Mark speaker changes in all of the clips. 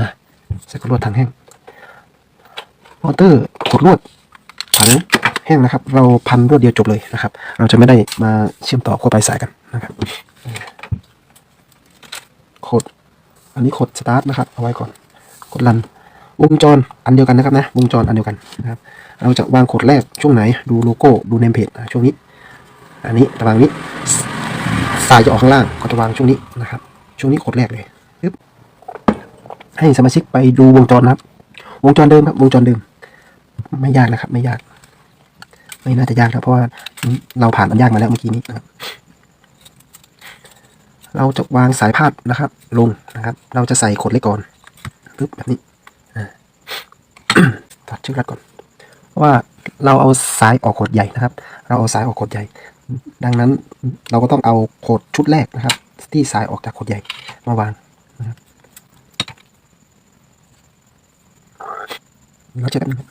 Speaker 1: มาใส่ขดลวดถังแห้งมอเตอร์ขดลวดถังแห้งนะครับ เราพันรวดเดียวจบเลยนะครับ เราจะไม่ได้มาเชื่อมต่อขั้วปลายสายกันนะครับขดอันนี้ขดสตาร์ทนะครับเอาไว้ก่อนกดรันวงจรอันเดียวกันนะครับนะวงจรอันเดียวกันนะครับ เราจะวางขดแรกช่วงไหน ดูโลโก้ดูเนมเพจช่วงนี้ อันนี้ระหว่างนี้สายจะออกข้างล่างก็จะวางช่วงนี้นะครับ ช่วงนี้ขดแรกเลย ให้สมาชิกไปดูวงจรนะครับ วงจรเดิมครับ วงจรเดิม ไม่ยากนะครับ ไม่ยาก ไม่น่าจะยากครับเพราะว่าเราผ่านมันยากมาแล้วเมื่อกี้นี้นะครับ เราจะวางสายพาดนะครับ ลงนะครับ เราจะใส่ขดเล็กก่อนปึ๊บแบบนี้ตัดเชือกรัดก่อน ว่าเราเอาสายออกขดใหญ่นะครับ เราเอาสายออกขดใหญ่ ดังนั้นเราก็ต้องเอาขดชุดแรกนะครับ ที่สายออกจากขดใหญ่มาวาง นะครับเราจะแป๊บนึงครับ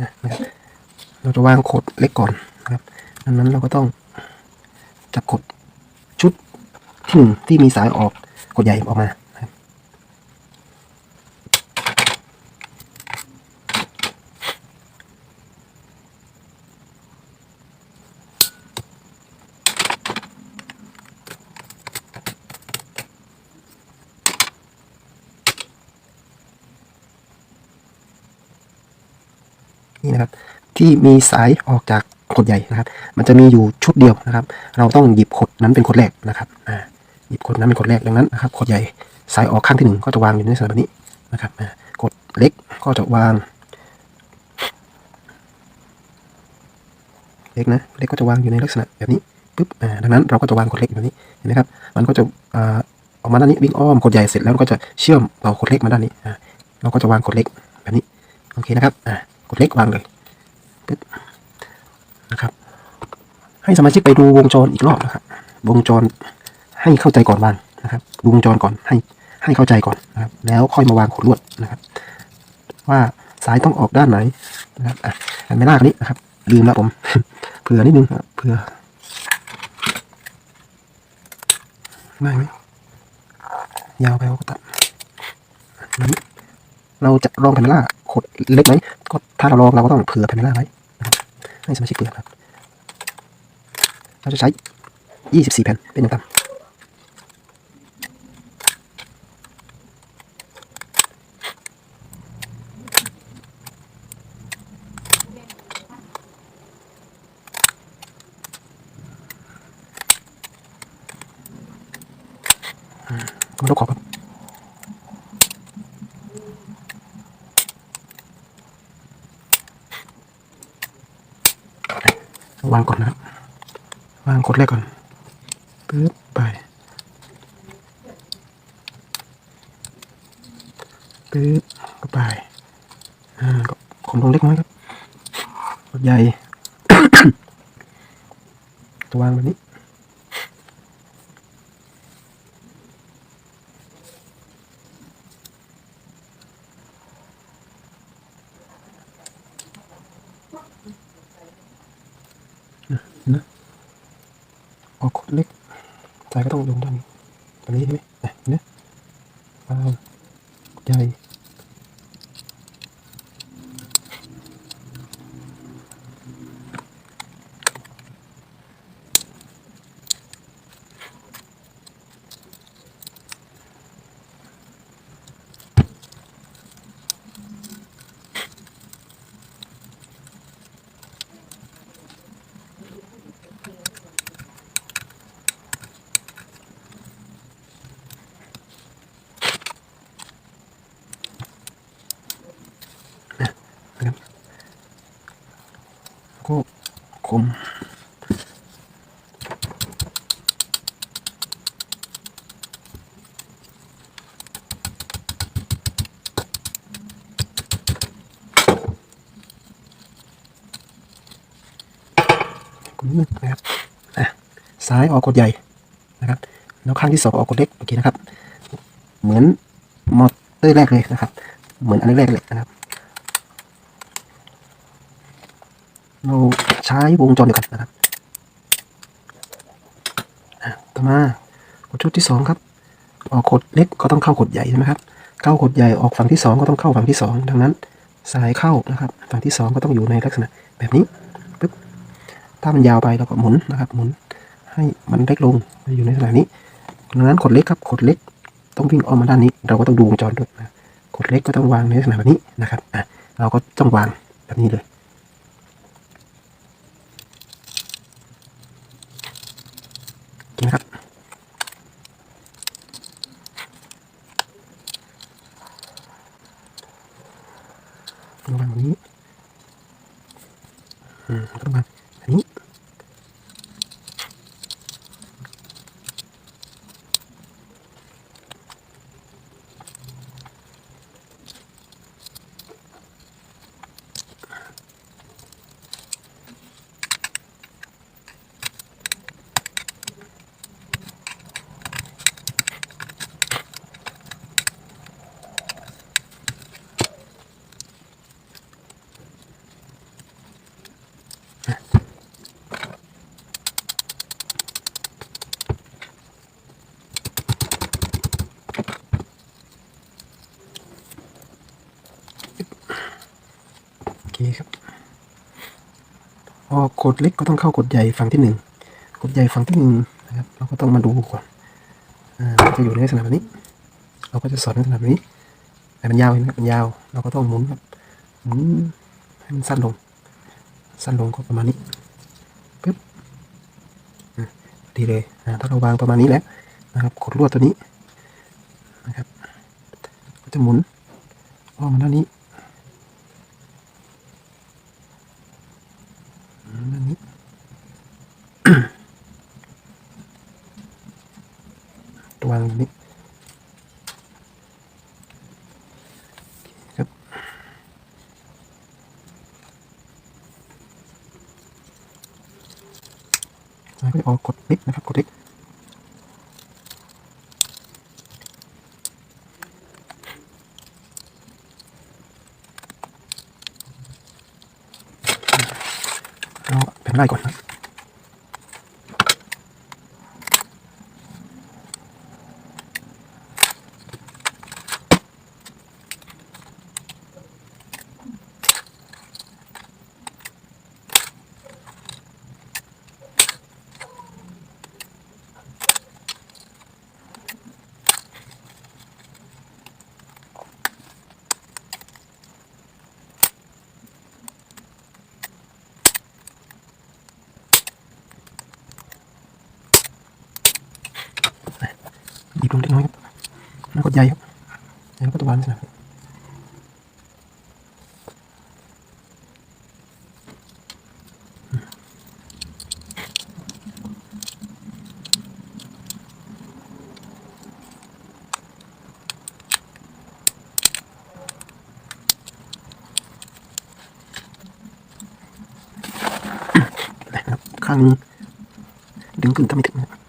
Speaker 1: นะครับเรา จะวางขดเล็กก่อนนะครับดังนั้นเราก็ต้องจับขดชุดที่หนึ่งที่มีสายออกขดใหญ่ออกมานี่นะครับ ที่มีสายออกจากขดใหญ่นะครับ มันจะมีอยู่ชุดเดียวนะครับ เราต้องหยิบขดนั้นเป็นขดแรกนะครับหยิบขดนั้นเป็นขดแรกดังนั้นนะครับขดใหญ่สายออกข้างที่หนึ่งก็จะวางอยู่ในลักษณะแบบนี้นะครับอ่ากดเล็กก็จะวาง เล็กนะเล็กก็จะวางอยู่ในลักษณะแบบนี้ปุ๊บอ่าดังนั้นเราก็จะวางขดเล็กแบบนี้เห็นไหมครับ มันก็จะอ่าออกมาด้านนี้วิ่งอ้อมขดใหญ่เสร็จแล้วก็จะเชื่อมต่อขดเล็กมาด้านนี้อ่าเราก็จะวางขดเล็กแบบนี้โอเคนะครับอ่ากดเล็กวางเลย นะครับ ให้สมาชิกไปดูวงจรอีกรอบนะครับ วงจรให้เข้าใจก่อนวางนะครับดูวงจรก่อนให้ให้เข้าใจก่อนนะครับ แล้วค่อยมาวางขดลวดนะครับ ว่าสายต้องออกด้านไหนนะครับอะอันไม่ลากนี้นะครับ ลืมแล้วผมเผื่อนิดนึงครับเผื่อไม่ไหมยาวไปก็ตัดนั้นเราจะลองแพนเมล่าขดเล็กไหมก็ถ้าเราลองเราก็ต้องเผื่อแพนเมล่าไว้ ให้สมาชิกเปลือกครับ เราจะใช้ 24 แผ่นเป็นหนึ่งตันมันต้องขอบครับวางก่อนนะครับ วาง กดแรกก่อนปึ๊บไปปึ๊บก็ไปอ่าก็ขมลงเล็กน้อยครับกดใหญ่จะวางแบบนี้ นะออกขดเล็กสายก็ต้องลงด้านนี้ตรงนี้ใช่ไหม คม นะครับอะซ้ายออกกดใหญ่นะครับ แล้วข้างที่สองออกกดเล็กเมื่อกี้นะครับ เหมือนมอเตอร์แรกเลยนะครับ เหมือนอันแรกเลยนะ วงจรเดียวกันนะครับต่อมากดชุดที่สองครับ ออกกดเล็กก็ต้องเข้ากดใหญ่ใช่ไหมครับเข้ากดใหญ่ออกฝั่งที่สองก็ต้องเข้าฝั่งที่สองดังนั้นสายเข้านะครับ ฝั่งที่สองก็ต้องอยู่ในลักษณะแบบนี้ปึ๊บถ้ามันยาวไปเราก็หมุนนะครับหมุนให้มันเล็กลงอยู่ในลักษณะนี้ดังนั้นกดเล็กครับกดเล็กต้องวิ่งออกมาด้านนี้ เราก็ต้องดูวงจรด้วยนะกดเล็กก็ต้องวางในลักษณะแบบนี้นะครับอะเราก็ต้องวางแบบนี้เลย กินะครับระวังแบบนี้ อืมระวัง อกดเล็กก็ต้องเข้ากดใหญ่ฝั่งที่หนึ่งกดใหญ่ฝั่งที่หนึ่งนะครับ เราก็ต้องมาดูก่อนอ่าจะอยู่ในลักษณะแบบนี้ เราก็จะสอนในลักษณะแบบนี้แต่มันยาวเห็นไหมมันยาว เราก็ต้องหมุนครับหมุนให้มันสั้นลง สั้นลงก็ประมาณนี้ปึ๊บอะดีเลยอ่าถ้าเราวางประมาณนี้แล้วนะครับกดลวดตัวนี้นะครับ ก็จะหมุนอ้อมมาด้านนี้ อืมอันนี้ ตัววางอย่างนี้ครับ แล้วก็จะออกกดลิกนะครับ กดลิกเราเป็นไล่ก่อนนะ บีบลงเล็กน้อยครับแล้วกดใหญ่ครับแล้วก็ตัววางลักษณะนะครับข้างดึงขึ้นถ้าไม่ถึงนะครับ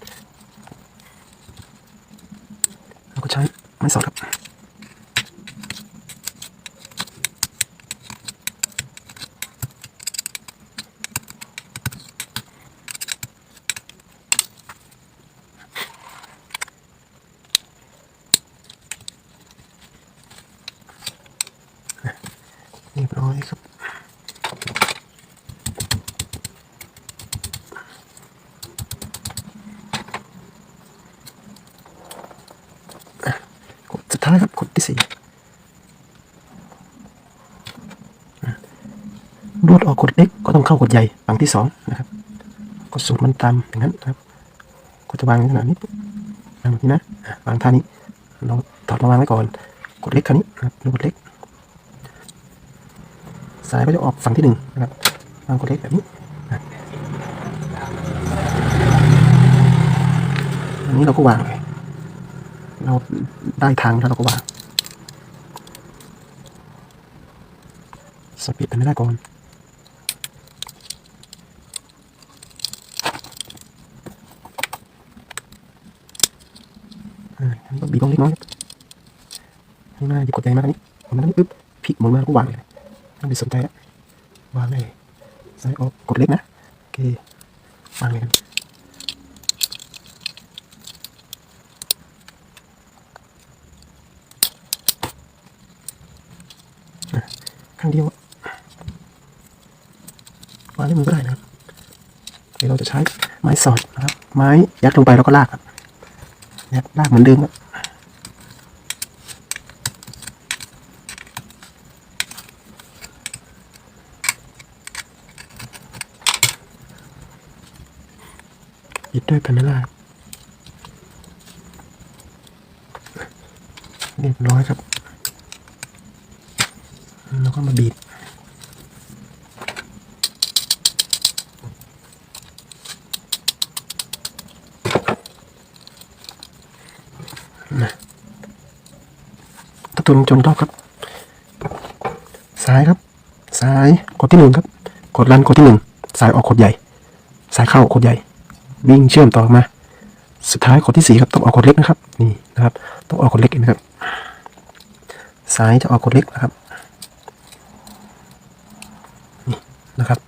Speaker 1: เราก็ใช้ไม้สอดครับ เรียบร้ อยครับกดสุดท้ายครับกดที่สี่รวดออกกดเล็กก็ต้องเข้ากดใหญ่ฝั่งที่สองนะครับกดสูตรมันตามอย่างนั้นครับก็จะวางในขนาดนี้บวางแบบนี้นะอะวางท่านี้เราถอดมาวางไว้ก่อน กดเล็กคราวนี้นะครับกดเล็ก สายก็จะออกฝั่งที่หนึ่งนะครับวางกดเล็แบบนี้นะอันนี้เราก็วางเลยเราได้ทางแล้วเราก็วางสปีดเป็นไม่ได้ก่อนอันนี้ก็บีบรงเล็กน้อยข้างหน้าจะกากดใจมากนนี้มันนั้นปึ๊บพลิกหมุนมาก็วางเลย ไม่ต้องไปสนใจแล้วางเลยซ้ายออกกดเล็กนะ โอเควางเลยกันข้างเดียววางได้มันก็ได้นะครับเดี๋ยวเราจะใช้ไม้สอดนะครับ ไม้ยัดลงไปแล้วก็ลากครับยัดลากเหมือนเดิมครับ ด้วยแผ่นลาเรียบร้อยครับ แล้วก็มาบีบนะตะตุนจนรอบครับซ้ายครับซ้ายกดที่หนึ่งครับ กดลันกดที่หนึ่งซ้ายออกกดใหญ่ซ้ายเข้ากดใหญ่ วิ่งเชื่อมต่อมา สุดท้ายกดที่สี่ครับต้องออกกดเล็กนะครับ นี่นะครับ ต้องออกกดเล็กนไหมครับ ซ้ายจะออกกดเล็กนะครับนี่นะครับ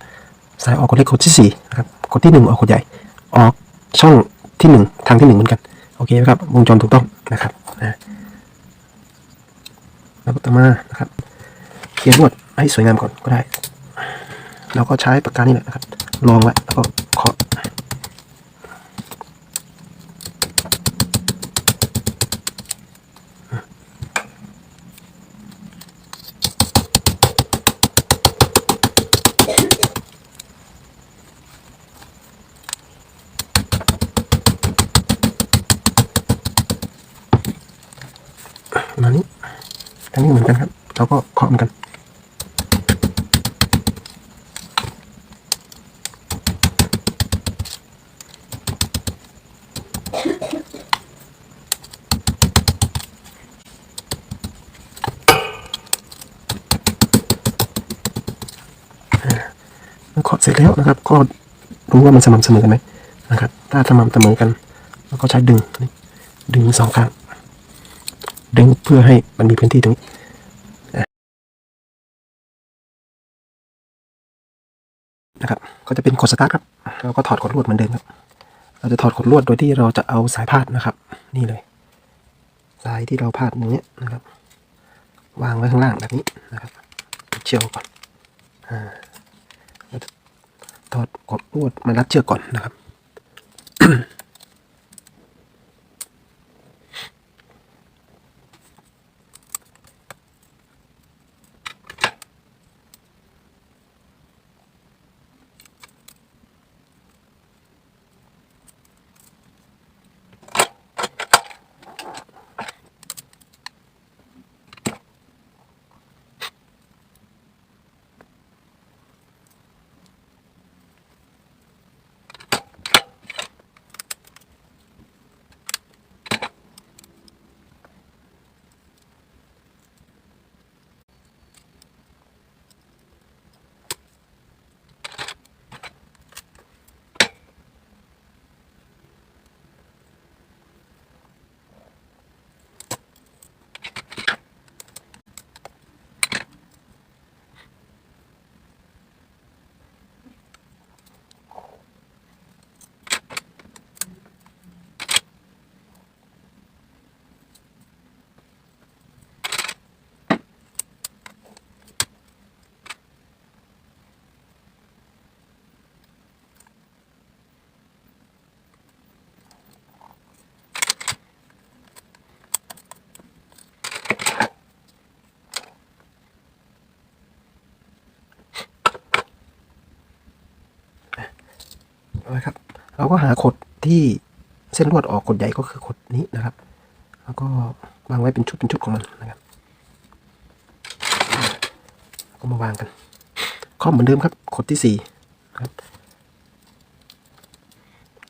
Speaker 1: ซ้ายออกกดเล็กกดที่สี่นะครับกดที่หนึ่งออกกดใหญ่ ออกช่องที่หนึ่งทางที่หนึ่งเหมือนกันโอเคไหมครับวงจรถูกต้องนะครับนะแล้วก็ต่อมานะครับ เขียนลวดให้สวยงามก่อนก็ได้ เราก็ใช้ปากกานี่แหละนะครับลองไว้แล้วก็เคาะ มานี้ ทั้งนี้เหมือนกันครับ เราก็เคาะเหมือนกันเมื่อเคาะเสร็จแล้วนะครับ ก็รู้ว่ามันสม่ำเสมอกันไหมนะครับ ถ้าสม่ำเสมอกันเราก็ใช้ดึง ดึงสองข้าง ดึงเพื่อให้มันมีพื้นที่ตรงนี้นะครับก็จะเป็นกดสตาร์ทครับเราก็ถอดกดลวดเหมือนเดิมครับ เราจะถอดกดลวดโดยที่เราจะเอาสายพาดนะครับ นี่เลย สายที่เราพาดอย่างเงี้ยนะครับ วางไว้ข้างล่างแบบนี้นะครับเชือกก่อนอ่าเราจะถอดกดลวดมารัดเชือกก่อนนะครับ นะครับ เราก็หาขดที่เส้นลวดออกขดใหญ่ก็คือขดนี้นะครับ แล้วก็วางไว้เป็นชุดเป็นชุดของมันนะครับก็มาวางกันข้อเหมือนเดิมครับขดที่สี่ครับ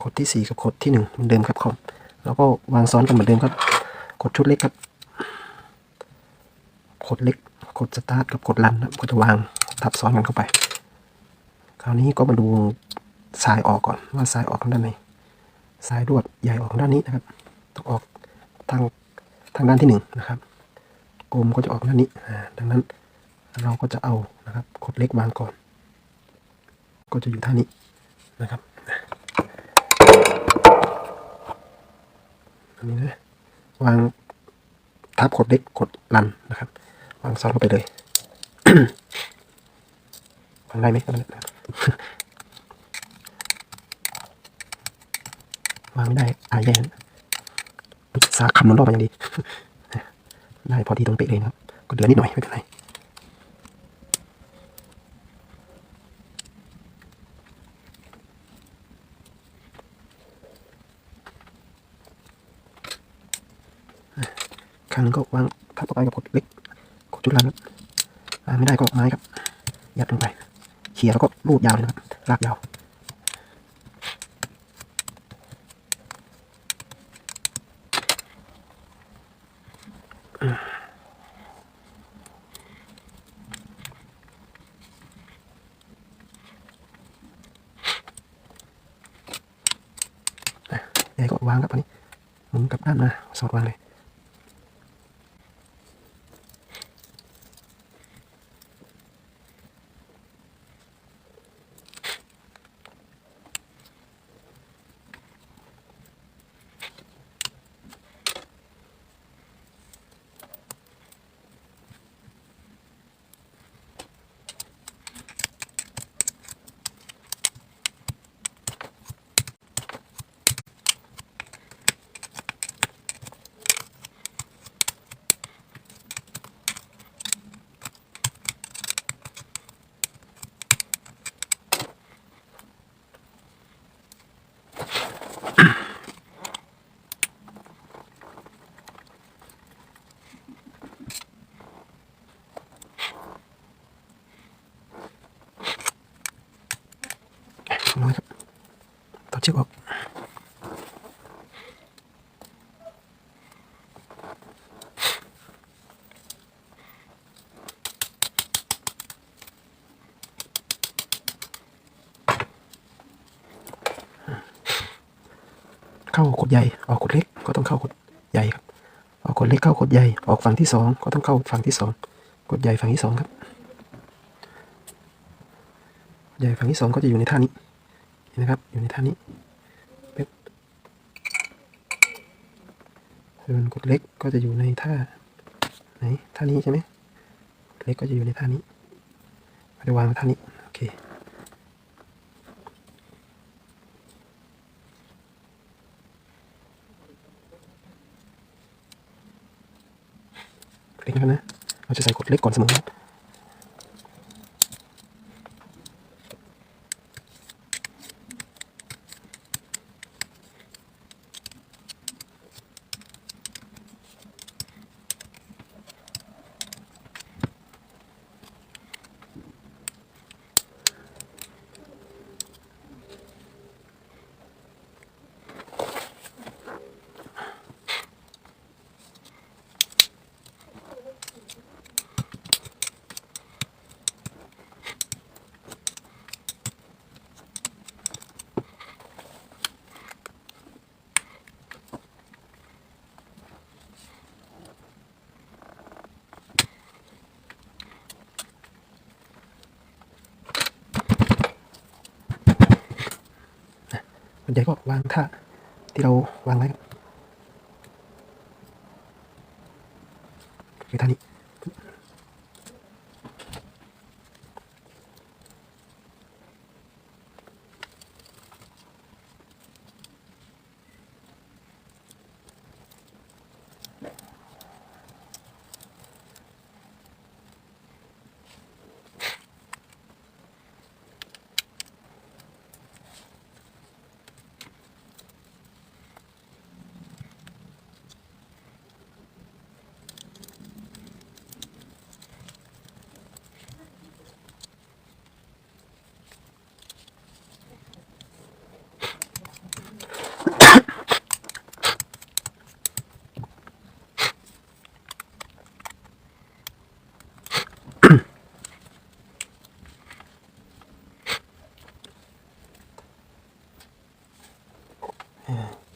Speaker 1: ขดที่สี่กับขดที่หนึ่งเหมือนเดิมครับคอมแล้วก็วางซ้อนกันเหมือนเดิมครับขดชุดเล็กครับขดเล็กขดสตาร์ทกับขดรันนะก็จะวางทับซ้อนกันเข้าไป คราวนี้ก็มาดู สายออกก่อนว่าสายออกทางด้านไหนสายรวดใหญ่ออกทางด้านนี้นะครับต้องออกทางทางด้านที่หนึ่งนะครับกลมก็จะออกด้านนี้ดังนั้นเราก็จะเอานะครับขดเล็กวางก่อน ก็จะอยู่ท่านี้นะครับอันนี้นะวางทับขดเล็กขดลันนะครับ วางซ้อนเข้าไปเลยวางได้ไหมครับ วางไม่ได้อายแย่นะสาคำนวณรอบมาอย่างดี ได้พอดีตรงเป๊ะเลยนะครับ ก็เหลือนิดหน่อยไม่เป็นไรข้างหนึงก็วางทับต่อไปกับกดเล็กกดจุดลันครับไม่ได้ก็ไม้ครับ ยัดลงไปเขี่ยแล้วก็รูดยาวเลยนะครับลากยาว ยายก็วางครับอันนี้ หมุน น้อยครับต่อเชือกออกเข้าขดใหญ่ออกขดเล็กก็ต้องเข้าขดใหญ่ครับออกขดเล็กเข้าขดใหญ่ออกฝั่งที่สองก็ต้องเข้าฝั่งที่สองขดใหญ่ฝั่งที่สองครับ ใหญ่ฝั่งที่สองก็จะอยู่ในท่านี้ เห็นไหมครับ อยู่ในท่านี้เป๊บส่วนกดเล็กก็จะอยู่ในท่าไหนท่านี้ใช่ไหมกดเล็กก็จะอยู่ในท่านี้เราจะวางท่านี้โอเคเล็กนะครับนะเราจะใส่กดเล็กก่อนเสมอ わない。に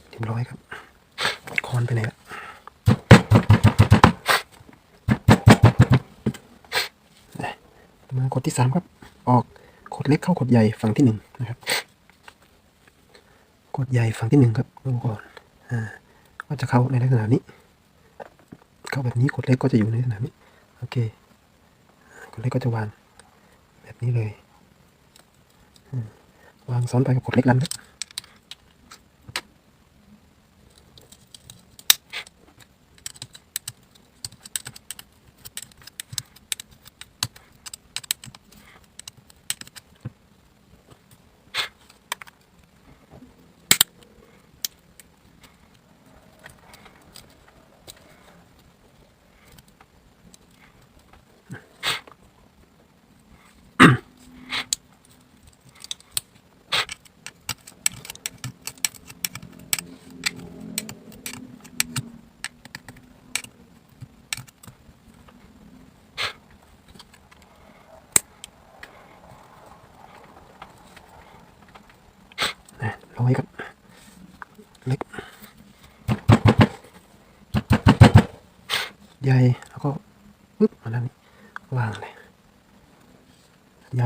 Speaker 1: เรียบร้อยครับคอนไปไหนละมากดที่สามครับ ออกกดเล็กเข้ากดใหญ่ฝั่งที่หนึ่งนะครับกดใหญ่ฝั่งที่หนึ่งครับดูก่อนอ่าก็จะเข้าในลักษณะนี้ เข้าแบบนี้กดเล็กก็จะอยู่ในลักษณะนี้โอเคกดเล็กก็จะวางแบบนี้เลยวางซ้อนไปกับกดเล็กลันครับ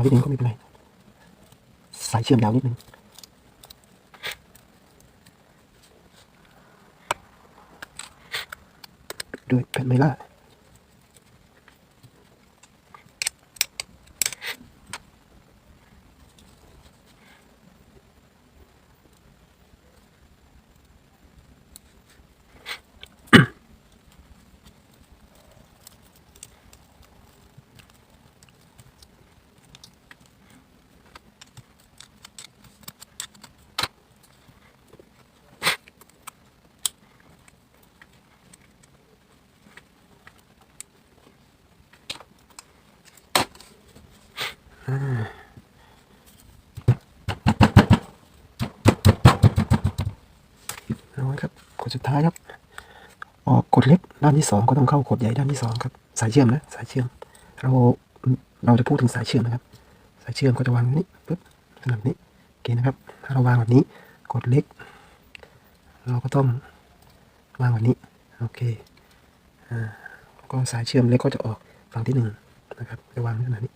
Speaker 1: นิดนึงก็ไม่เป็นไรสายเชื่อมยาวนิดนึงด้วยแผ่นไมล่า น้อยครับกด สุดท้ายครับ ออกกดเล็กด้านที่สองก็ต้องเข้ากดใหญ่ด้านที่สองครับสายเชื่อมนะสายเชื่อม เราเราจะพูดถึงสายเชื่อมนะครับ สายเชื่อมก็จะวางแบบนี้ปึ๊บแบบนี้โอเคนะครับ ถ้าเราวางแบบนี้กดเล็ก เราก็ต้องวางแบบนี้โอเคอ่าก็สายเชื่อมเล็กก็จะออกฝั่งที่หนึ่งนะครับจะวางขนาดนี้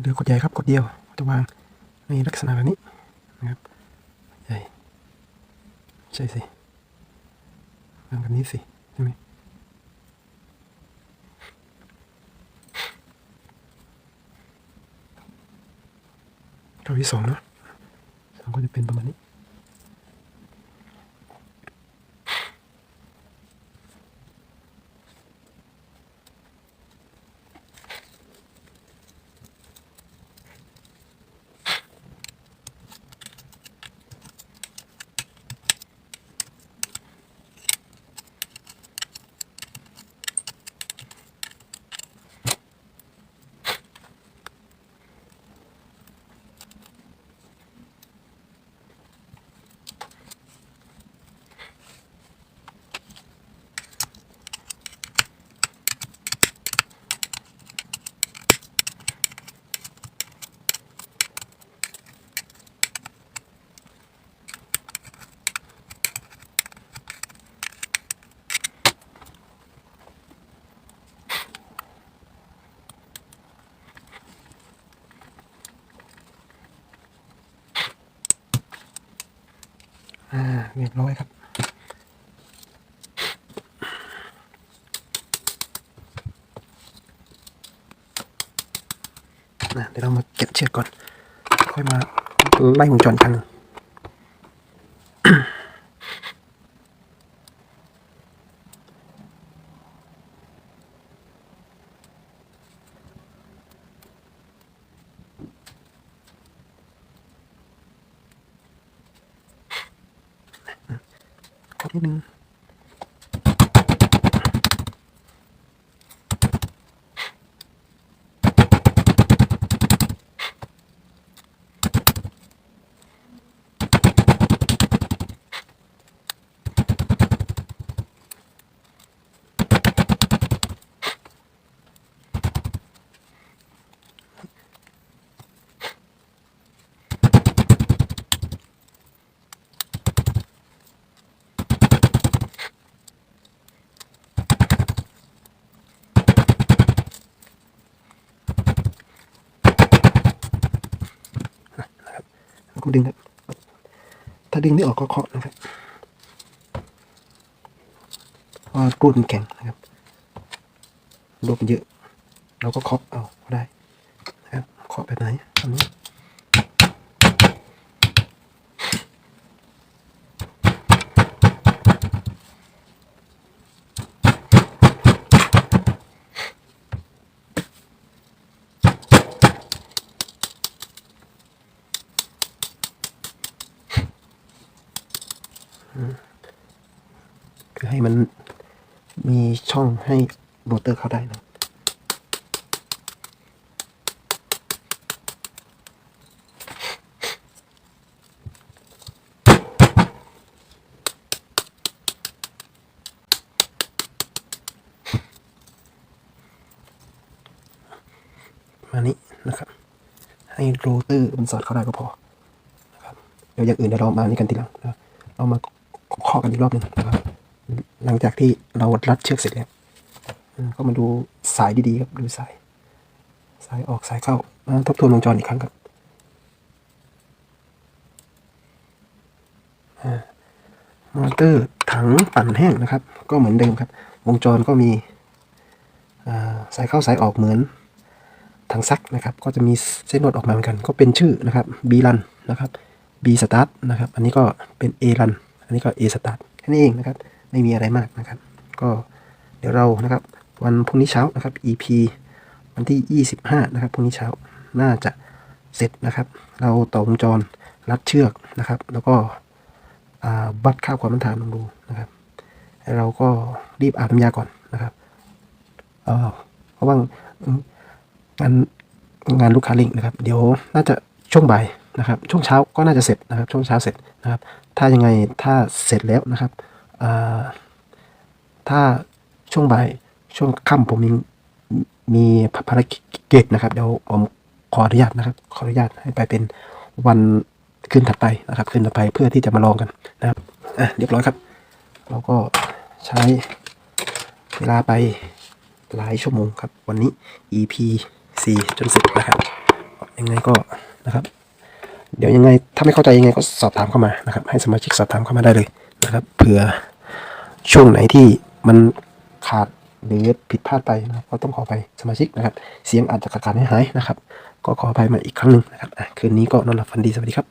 Speaker 1: เดือกดใหญ่ครับกดเดียวจะวางในลักษณะแบบนี้นะครับใหญ่ใช่สิวางแบบนี้สิใช่ไหมตัวที่สองนะสองก็จะเป็นประมาณนี้ เรียบร้อยครับนะเดี๋ยวเรามาเก็บเชือกก่อน ค่อยมาไล่วงจรกันหนึง ขอนิดนึง แล้วก็ดึงครับ ถ้าดึงไม่ออกก็เคาะนะครับเพราะว่ากรูดมันแข็งนะครับรูดมันเยอะ เราก็เคาะเอาก็ได้นะครับเคาะแบบไหนทำนี้ คือให้มันมีช่อง ให้โรเตอร์เข้าได้นะมานี้นะครับ ให้โรเตอร์มันสอดเข้าได้ก็พอนะครับเดี๋ยวอย่างอื่นเดี๋ยวเรามานี่กันทีหลังนะเรามาเคาะกันอีกรอบหนึ่งนะครับหลังจากที่เรารัดเชือกเสร็จแล้ว ก็มาดูสายดีๆครับ ดูสาย สายออกสายเข้ามาทบทวนวงจรอีกครั้งครับอมอเตอร์ถังปั่นแห้งนะครับ ก็เหมือนเดิมครับ วงจรก็มีสายเข้าสายออกเหมือนถังซักนะครับ ก็จะมีเส้นนวดออกมาเหมือนกัน ก็เป็นชื่อนะครับ B run นะครับ B start นะครับ อันนี้ก็เป็น A run อันนี้ก็ A start แค่นี้เองนะครับ ไม่มีอะไรมากนะครับ ก็เดี๋ยวเรานะครับ วันพรุ่งนี้เช้านะครับ EP วันที่ 25 นะครับพรุ่งนี้เช้าน่าจะเสร็จนะครับ เราต่อวงจรรัดเชือกนะครับ แล้วก็อ่าวัดค่าความต้านทานลองดูนะครับ เราก็รีบอาบน้ำยาก่อนนะครับเออเพราะว่างานงานลูกค้าลิงนะครับ เดี๋ยวน่าจะช่วงบ่ายนะครับ ช่วงเช้าก็น่าจะเสร็จนะครับ ช่วงเช้าเสร็จนะครับ ถ้ายังไงถ้าเสร็จแล้วนะครับถ้าช่วงบ่าย ช่วงค่ำผมยังมีภารกิจนะครับ เดี๋ยวผมขออนุญาตนะครับ ขออนุญาตให้ไปเป็นวันคืนถัดไปนะครับคืนถัดไปเพื่อที่จะมาลองกันนะครับอะเรียบร้อยครับ เราก็ใช้เวลาไปหลายชั่วโมงครับ วันนี้ EP 4จนเสร็จนะครับ ยังไงก็นะครับ เดี๋ยวยังไงถ้าไม่เข้าใจยังไงก็สอบถามเข้ามานะครับ ให้สมาชิกสอบถามเข้ามาได้เลยนะครับเผื่อช่วงไหนที่มันขาด หรือผิดพลาดไปนะครับก็ต้องขอไปสมาชิกนะครับ เสียงอาจจะขาดๆหายนะครับ ก็ขออภัยมาอีกครั้งหนึ่งนะครับคืนนี้ก็นอนหลับฝันดีสวัสดีครับ